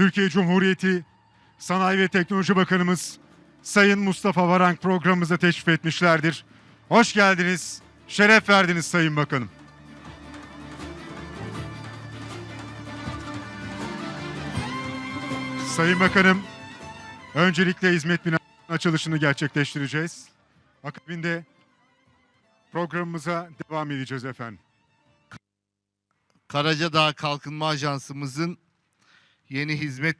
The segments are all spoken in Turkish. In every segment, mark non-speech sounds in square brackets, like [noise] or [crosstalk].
Türkiye Cumhuriyeti Sanayi ve Teknoloji Bakanımız Sayın Mustafa Varank programımıza teşrif etmişlerdir. Hoş geldiniz, şeref verdiniz Sayın Bakanım. Sayın Bakanım, öncelikle hizmet binasının açılışını gerçekleştireceğiz. Akabinde programımıza devam edeceğiz efendim. Karacadağ Kalkınma Ajansımızın yeni hizmet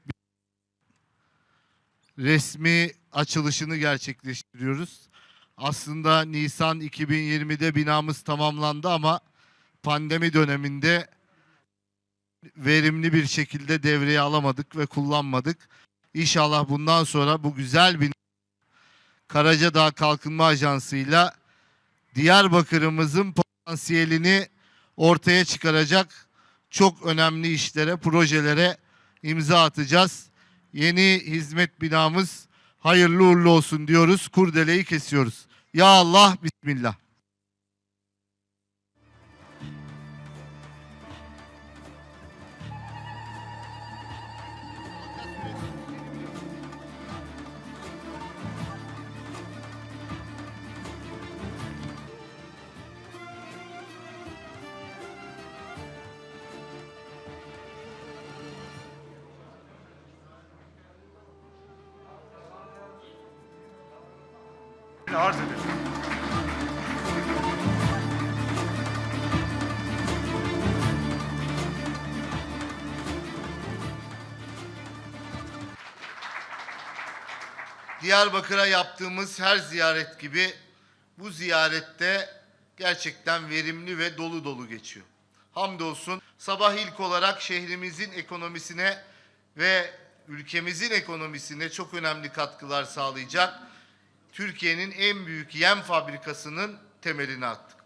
resmi açılışını gerçekleştiriyoruz. Aslında Nisan 2020'de binamız tamamlandı ama pandemi döneminde verimli bir şekilde devreye alamadık ve kullanmadık. İnşallah bundan sonra bu güzel bir Karacadağ Kalkınma Ajansı'yla Diyarbakır'ımızın potansiyelini ortaya çıkaracak çok önemli işlere, projelere imza atacağız. Yeni hizmet binamız hayırlı uğurlu olsun diyoruz. Kurdeleyi kesiyoruz. Ya Allah, Bismillah. Arz ederim. Diyarbakır'a yaptığımız her ziyaret gibi bu ziyarette gerçekten verimli ve dolu dolu geçiyor. Hamdolsun sabah ilk olarak şehrimizin ekonomisine ve ülkemizin ekonomisine çok önemli katkılar sağlayacak Türkiye'nin en büyük yem fabrikasının temelini attık.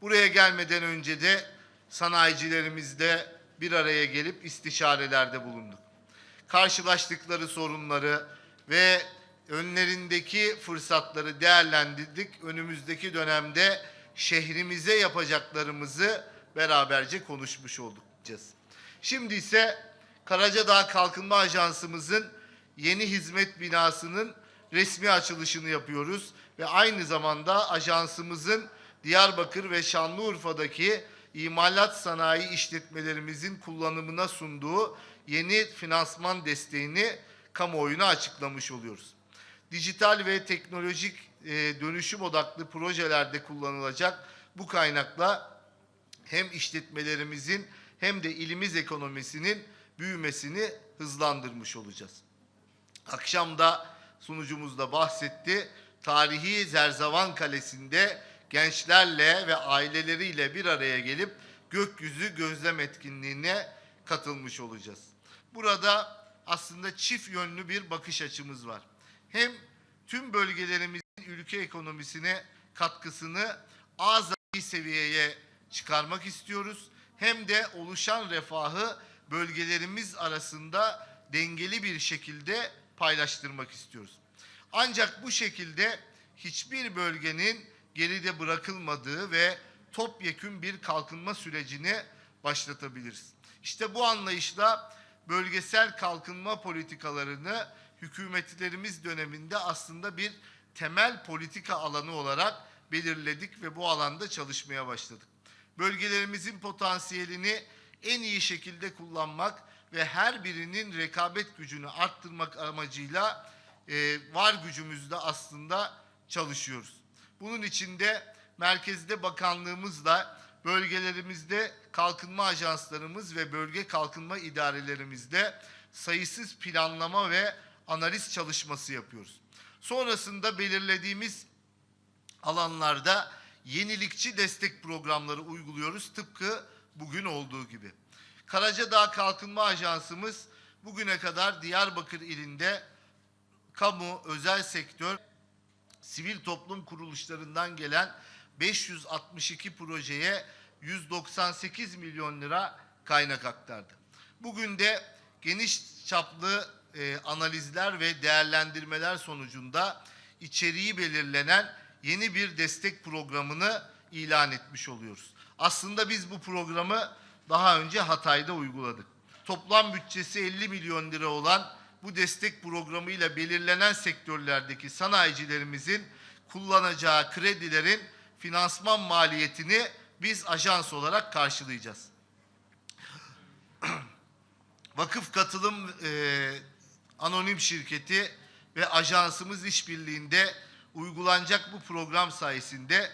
Buraya gelmeden önce de sanayicilerimizle bir araya gelip istişarelerde bulunduk karşılaştıkları sorunları ve önlerindeki fırsatları değerlendirdik. Önümüzdeki dönemde şehrimize yapacaklarımızı beraberce konuşmuş olduk. Şimdi ise Karacadağ Kalkınma Ajansımızın yeni hizmet binasının resmi açılışını yapıyoruz ve aynı zamanda ajansımızın Diyarbakır ve Şanlıurfa'daki imalat sanayi işletmelerimizin kullanımına sunduğu yeni finansman desteğini kamuoyuna açıklamış oluyoruz. Dijital ve teknolojik e, dönüşüm odaklı projelerde kullanılacak bu kaynakla hem işletmelerimizin hem de ilimiz ekonomisinin büyümesini hızlandırmış olacağız. Akşam da sunucumuz da bahsetti. Tarihi Zerzavan Kalesi'nde gençlerle ve aileleriyle bir araya gelip gökyüzü gözlem etkinliğine katılmış olacağız. Burada aslında çift yönlü bir bakış açımız var. Hem tüm bölgelerimizin ülke ekonomisine katkısını azami seviyeye çıkarmak istiyoruz. Hem de oluşan refahı bölgelerimiz arasında dengeli bir şekilde paylaştırmak istiyoruz. Ancak bu şekilde hiçbir bölgenin geride bırakılmadığı ve topyekün bir kalkınma sürecini başlatabiliriz. İşte bu anlayışla bölgesel kalkınma politikalarını hükümetlerimiz döneminde aslında bir temel politika alanı olarak belirledik ve bu alanda çalışmaya başladık. Bölgelerimizin potansiyelini en iyi şekilde kullanmak ve her birinin rekabet gücünü arttırmak amacıyla e, var gücümüzde aslında çalışıyoruz. Bunun için de merkezde bakanlığımızla bölgelerimizde kalkınma ajanslarımız ve bölge kalkınma idarelerimizde sayısız planlama ve analiz çalışması yapıyoruz. Sonrasında belirlediğimiz alanlarda yenilikçi destek programları uyguluyoruz tıpkı bugün olduğu gibi. Karacadağ Kalkınma Ajansımız bugüne kadar Diyarbakır ilinde kamu, özel sektör, sivil toplum kuruluşlarından gelen 562 projeye 198 milyon lira kaynak aktardı. Bugün de geniş çaplı e, analizler ve değerlendirmeler sonucunda içeriği belirlenen yeni bir destek programını ilan etmiş oluyoruz. Aslında biz bu programı daha önce Hatay'da uyguladık. toplam bütçesi 50 milyon lira olan bu destek programıyla belirlenen sektörlerdeki sanayicilerimizin kullanacağı kredilerin finansman maliyetini biz ajans olarak karşılayacağız. [clears throat] Vakıf Katılım e, Anonim Şirketi ve ajansımız işbirliğinde uygulanacak bu program sayesinde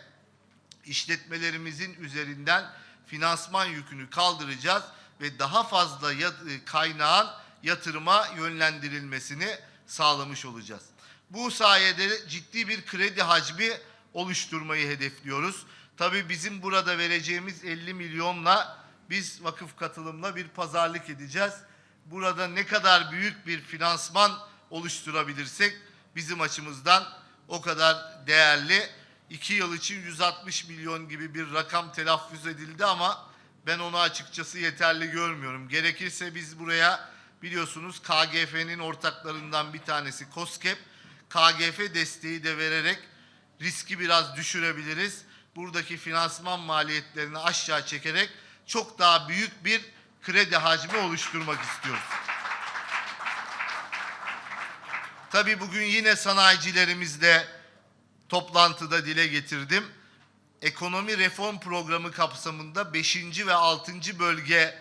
işletmelerimizin üzerinden finansman yükünü kaldıracağız ve daha fazla e, kaynağın yatırıma yönlendirilmesini sağlamış olacağız. Bu sayede ciddi bir kredi hacmi oluşturmayı hedefliyoruz. Tabii bizim burada vereceğimiz 50 milyonla biz vakıf katılımla bir pazarlık edeceğiz. Burada ne kadar büyük bir finansman oluşturabilirsek bizim açımızdan o kadar değerli. İki yıl için 160 milyon gibi bir rakam telaffuz edildi ama ben onu açıkçası yeterli görmüyorum. Gerekirse biz buraya biliyorsunuz KGF'nin ortaklarından bir tanesi COSGAP, KGF desteği de vererek riski biraz düşürebiliriz. Buradaki finansman maliyetlerini aşağı çekerek çok daha büyük bir kredi hacmi oluşturmak istiyoruz. Tabii bugün yine sanayicilerimizle toplantıda dile getirdim. Ekonomi reform programı kapsamında 5. ve 6. bölge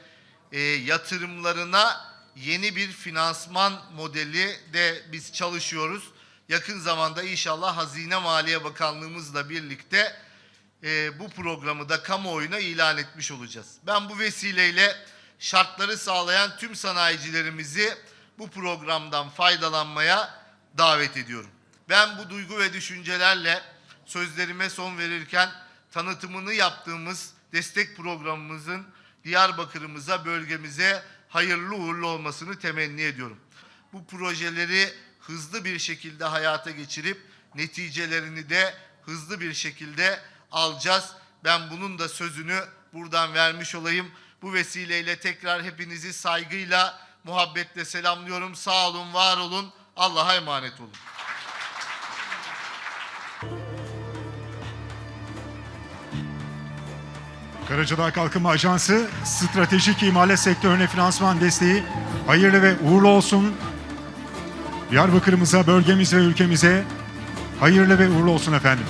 e, yatırımlarına yeni bir finansman modeli de biz çalışıyoruz. Yakın zamanda inşallah Hazine Maliye Bakanlığımızla birlikte e, bu programı da kamuoyuna ilan etmiş olacağız. Ben bu vesileyle şartları sağlayan tüm sanayicilerimizi bu programdan faydalanmaya davet ediyorum. Ben bu duygu ve düşüncelerle sözlerime son verirken tanıtımını yaptığımız destek programımızın Diyarbakır'ımıza, bölgemize hayırlı uğurlu olmasını temenni ediyorum. Bu projeleri hızlı bir şekilde hayata geçirip neticelerini de hızlı bir şekilde alacağız. Ben bunun da sözünü buradan vermiş olayım. Bu vesileyle tekrar hepinizi saygıyla, muhabbetle selamlıyorum. Sağ olun, var olun. Allah'a emanet olun. Karacadağ Kalkınma Ajansı stratejik imalat sektörüne finansman desteği hayırlı ve uğurlu olsun. Diyarbakır'ımıza, bölgemize ve ülkemize hayırlı ve uğurlu olsun efendim.